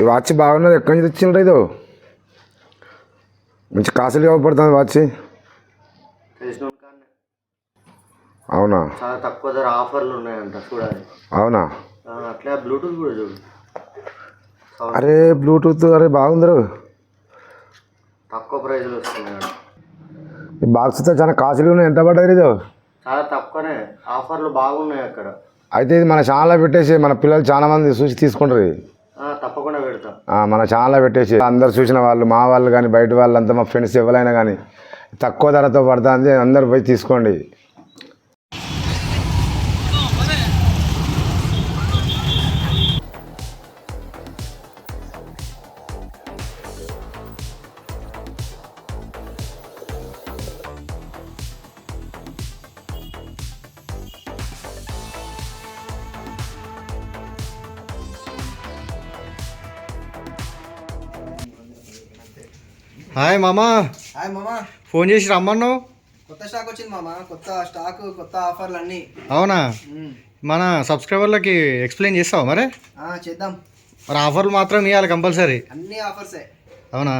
ఈ వాచ్ బాగున్నది. ఎక్కడి నుంచి తెచ్చిండ్రు ఇది? మంచి కాసులు ఇవ్వబడుతుంది వాచ్. అవునా? చాలా తక్కువ ధర ఆఫర్లు ఉన్నాయంట చూడాలి. అవునా? అట్లే బ్లూటూత్ కూడా చూడు. అరే బ్లూటూత్ అరే బాగుందరు. తక్కువ ప్రైజ్లో వస్తున్నాయంట. ఈ బాక్స్తో చాలా కాసులు ఉన్నాయి. ఎంత పడ్డది ఇది? చాలా తక్కువనే. ఆఫర్లు బాగున్నాయి అక్కడ. అయితే ఇది మన ఛానల్లో పెట్టేసి మన పిల్లలు చాలా మంది చూసి తీసుకుంటారు. తప్పకుండా పెడతా. మన ఛానల్లో పెట్టేసి అందరు చూసిన వాళ్ళు మా వాళ్ళు కానీ బయట వాళ్ళంతా మా ఫ్రెండ్స్ ఎవరైనా కానీ తక్కువ ధరతో పడుతుంది అందరు పోయి తీసుకోండి. హాయ్ మామా హాయ్ మామ ఫోన్ చేసి రమ్మన్నావు? కొత్త స్టాక్ వచ్చింది మామ కొత్త స్టాక్ కొత్త ఆఫర్లు అన్నీ అవునా. మన సబ్స్క్రైబర్లకి ఎక్స్ప్లెయిన్ చేస్తావా మరి? ఆ, చేద్దాం. మరి ఆఫర్లు మాత్రం ఇవ్వాలి కంపల్సరీ. అన్ని ఆఫర్సే అవునా?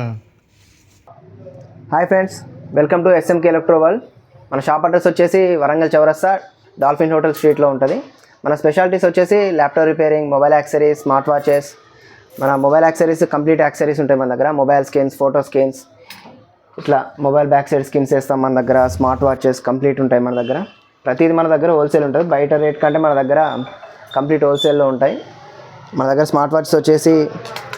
Hi friends welcome to SMK electro world మన షాప్ అడ్రస్ వచ్చేసి వరంగల్ చౌరస్తా డాల్ఫిన్ హోటల్ స్ట్రీట్లో ఉంటుంది. మన స్పెషాలిటీస్ వచ్చేసి laptop repairing mobile accessories smart watches మన మొబైల్ యాక్సరీస్ కంప్లీట్ యాక్సరీస్ ఉంటాయి మన దగ్గర. Mobile skins photo skins. ఇట్లా మొబైల్ బ్యాక్ సైడ్ స్కిన్స్ వేస్తాం మన దగ్గర. స్మార్ట్ వాచెస్ కంప్లీట్ ఉంటాయి మన దగ్గర. ప్రతిది మన దగ్గర హోల్సేల్ ఉంటుంది. బయట రేట్ కంటే మన దగ్గర కంప్లీట్ హోల్సేల్లో ఉంటాయి. మన దగ్గర స్మార్ట్ వాచెస్ వచ్చేసి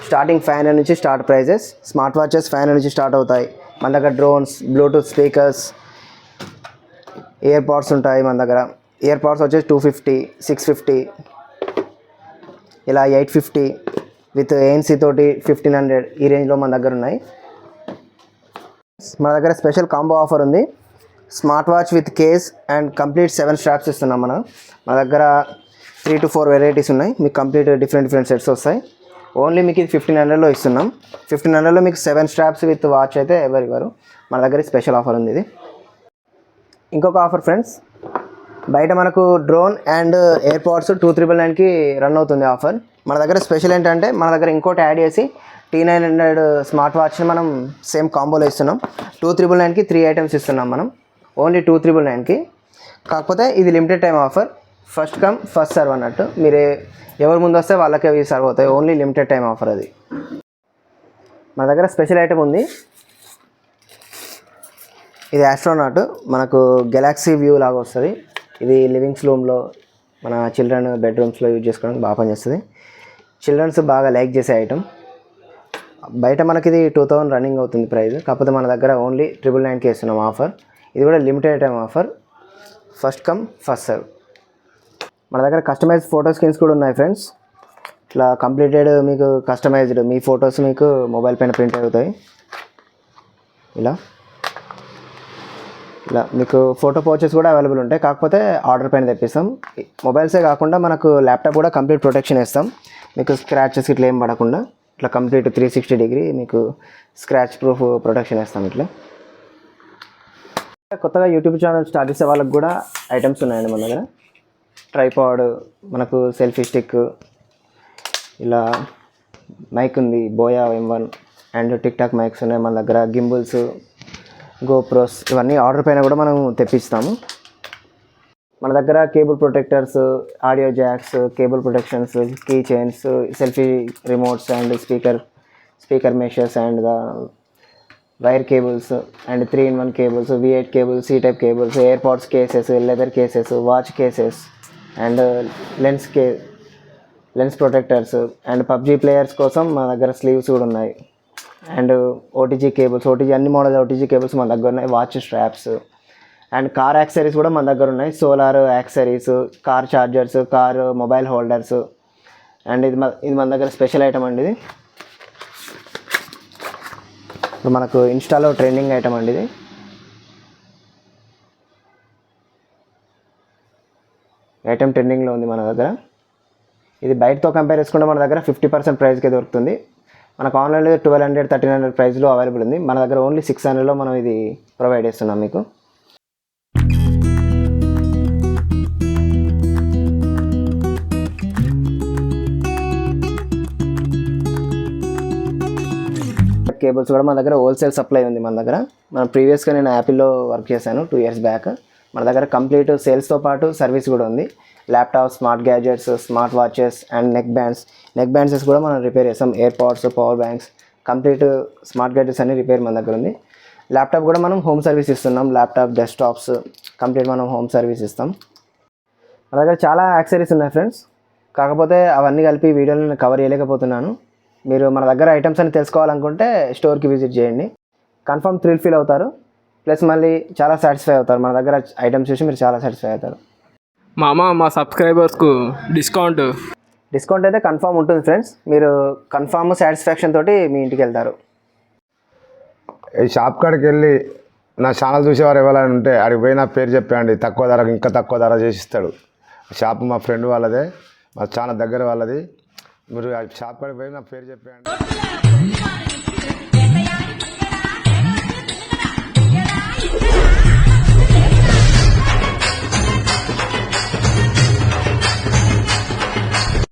స్టార్టింగ్ ఫైవ్ హండ్రెడ్ నుంచి start prices. Smart watches five hundred నుంచి స్టార్ట్ అవుతాయి. మన దగ్గర drones bluetooth speakers ear pods ఉంటాయి మన దగ్గర. ఇయర్ పాడ్స్ వచ్చేసి టూ ఫిఫ్టీ సిక్స్ ఫిఫ్టీ ఇలా ఎయిట్ ఫిఫ్టీ. విత్ ఏఎన్సీ తోటి ఫిఫ్టీన్ హండ్రెడ్ ఈ రేంజ్లో మన దగ్గర ఉన్నాయి. మన దగ్గర స్పెషల్ కాంబో ఆఫర్ ఉంది. Smart watch with case and complete seven straps ఇస్తున్నాం మనం. మన దగ్గర త్రీ టు ఫోర్ వెరైటీస్ ఉన్నాయి. మీకు కంప్లీట్ డిఫరెంట్ డిఫరెంట్ సెట్స్ వస్తాయి. ఓన్లీ మీకు ఇది ఫిఫ్టీన్ హండ్రెడ్లో ఇస్తున్నాం. ఫిఫ్టీన్ హండ్రెడ్లో మీకు సెవెన్ స్ట్రాప్స్ విత్ వాచ్ అయితే ఎవరు ఇవ్వరు. మన దగ్గర స్పెషల్ ఆఫర్ ఉంది ఇది. ఇంకొక ఆఫర్ ఫ్రెండ్స్ బయట మనకు drone and AirPods two triple నైన్కి రన్ అవుతుంది ఆఫర్. మన దగ్గర స్పెషల్ ఏంటంటే మన దగ్గర ఇంకోటి యాడ్ చేసి టీ నైన్ హండ్రెడ్ స్మార్ట్ వాచ్ని మనం సేమ్ కాంబోలో ఇస్తున్నాం. టూ త్రిబుల్ నైన్కి త్రీ ఐటమ్స్ ఇస్తున్నాం మనం. ఓన్లీ టూ త్రిబుల్ నైన్కి. కాకపోతే ఇది limited time offer. First come first serve అన్నట్టు. మీరు ఎవరు ముందు వస్తే వాళ్ళకే అవి సర్వ్ అవుతాయి. ఓన్లీ లిమిటెడ్ టైం ఆఫర్ అది. మన దగ్గర స్పెషల్ ఐటమ్ ఉంది. ఇది ఆస్ట్రోనాట్. మనకు గెలాక్సీ వ్యూ లాగా వస్తుంది. ఇది లివింగ్స్ రూమ్లో మన చిల్డ్రన్ బెడ్రూమ్స్లో యూజ్ చేసుకోవడానికి బాగా పనిచేస్తుంది. చిల్డ్రన్స్ బాగా లైక్ చేసే ఐటమ్. బయట మనకి ఇది టూ థౌజండ్ రన్నింగ్ అవుతుంది ప్రైస్ కాకపోతే మన దగ్గర ఓన్లీ ట్రిపుల్ నైన్కి ఇస్తున్నాం ఆఫర్. ఇది కూడా limited time offer. First come first serve. మన దగ్గర కస్టమైజ్ ఫోటో స్క్రీన్స్ కూడా ఉన్నాయి ఫ్రెండ్స్. ఇట్లా కంప్లీటెడ్ మీకు కస్టమైజ్డ్ మీ ఫొటోస్ మీకు మొబైల్ పైన ప్రింట్ అవుతాయి. ఇలా. ఇలా మీకు ఫోటో పౌచెస్ కూడా అవైలబుల్ ఉంటాయి. కాకపోతే ఆర్డర్ పైన తెప్పిస్తాం. మొబైల్సే కాకుండా మనకు ల్యాప్టాప్ కూడా కంప్లీట్ ప్రొటెక్షన్ ఇస్తాం. మీకు స్క్రాచెస్ ఇట్లా ఏం పడకుండా ఇట్లా కంప్లీట్ త్రీ సిక్స్టీ డిగ్రీ మీకు స్క్రాచ్ ప్రూఫ్ ప్రొటెక్షన్ ఇస్తాం ఇట్లా. కొత్తగా యూట్యూబ్ ఛానల్ స్టార్ట్ చేసే వాళ్ళకి కూడా ఐటమ్స్ ఉన్నాయండి మన దగ్గర. ట్రైపాడ్ మనకు సెల్ఫీ స్టిక్ ఇలా మైక్ ఉంది Boya M one and TikTok mics ఉన్నాయి మన దగ్గర. గింబుల్స్ గోప్రోస్ ఇవన్నీ ఆర్డర్ పైన కూడా మనం తెప్పిస్తాము. మన దగ్గర cable protectors audio jacks cable protections key chains selfie remotes and speaker speaker measures and the wire cables and three in one cables V eight cables ఈ type cables airpods cases leather cases watch cases and lens K lens protectors and PUBG players కోసం మా దగ్గర sleeves కూడా ఉన్నాయి. And OTG cables OTG అన్ని model OTG cables మన దగ్గర ఉన్నాయి. Watch straps and car accessories కూడా మన దగ్గర ఉన్నాయి. Solar accessories car chargers car mobile holders and ఇది మన ఇది మన దగ్గర స్పెషల్ ఐటమ్ అండి ఇది. ఇప్పుడు మనకు ఇన్స్టాలో ట్రెండింగ్ ఐటమ్ అండి ఇది. ఐటమ్ ట్రెండింగ్లో ఉంది మన దగ్గర. ఇది బయటతో కంపేర్ చేసుకుంటే మన దగ్గర ఫిఫ్టీ పర్సెంట్ ప్రైస్కే దొరుకుతుంది. మనకు ఆన్లైన్లో ట్వెల్వ్ హండ్రెడ్ థర్టీన్ హండ్రెడ్ ప్రైస్లో అవైలబుల్ ఉంది. మన దగ్గర ఓన్లీ సిక్స్ హండ్రెడ్లో మనం ఇది ప్రొవైడ్ చేస్తున్నాం మీకు. కేబుల్స్ కూడా మన దగ్గర హోల్సేల్ సప్లై ఉంది మన దగ్గర. మన ప్రీవియస్గా నేను యాపిల్లో వర్క్ చేశాను టూ ఇయర్స్ బ్యాక్ మన దగ్గర కంప్లీట్ సేల్స్తో పాటు సర్వీస్ కూడా ఉంది. Laptop smart gadgets smart watches and neck bands. Neck బ్యాండ్సెస్ కూడా మనం రిపేర్ చేస్తాం. Airpods power banks complete smart gadgets అన్ని రిపేర్ మన దగ్గర ఉంది. ల్యాప్టాప్ కూడా మనం హోమ్ సర్వీస్ ఇస్తున్నాం. ల్యాప్టాప్ డెస్క్టాప్స్ కంప్లీట్ మనం హోమ్ సర్వీస్ ఇస్తాం. మన దగ్గర చాలా యాక్సరీస్ ఉన్నాయి ఫ్రెండ్స్. కాకపోతే అవన్నీ కలిపి వీడియోలో నేను కవర్ చేయలేకపోతున్నాను. మీరు మన దగ్గర ఐటమ్స్ అని తెలుసుకోవాలనుకుంటే స్టోర్కి విజిట్ చేయండి. కన్ఫర్మ్ థ్రిల్ ఫీల్ అవుతారు. ప్లస్ మళ్ళీ చాలా సాటిస్ఫై అవుతారు మన దగ్గర ఐటమ్స్ చూసి మీరు చాలా సాటిస్ఫై అవుతారు మామ మా సబ్స్క్రైబర్స్కు డిస్కౌంట్ డిస్కౌంట్ అయితే కన్ఫర్మ్ ఉంటుంది ఫ్రెండ్స్ మీరు కన్ఫర్మ్ సాటిస్ఫాక్షన్ తోటి మీ ఇంటికి వెళ్తారు ఈ షాప్ కాడికి వెళ్ళి నా ఛానల్ చూసేవారు ఎవరైనా ఉంటే అడిగి పోయి నా పేరు చెప్పండి తక్కువ ధరకు ఇంకా తక్కువ ధర చేసి ఇస్తాడు షాప్ మా ఫ్రెండ్ వాళ్ళదే మా చాలా దగ్గర వాళ్ళది మీరు షాప్ కాడికి పోయి నా పేరు చెప్పండి Yeah.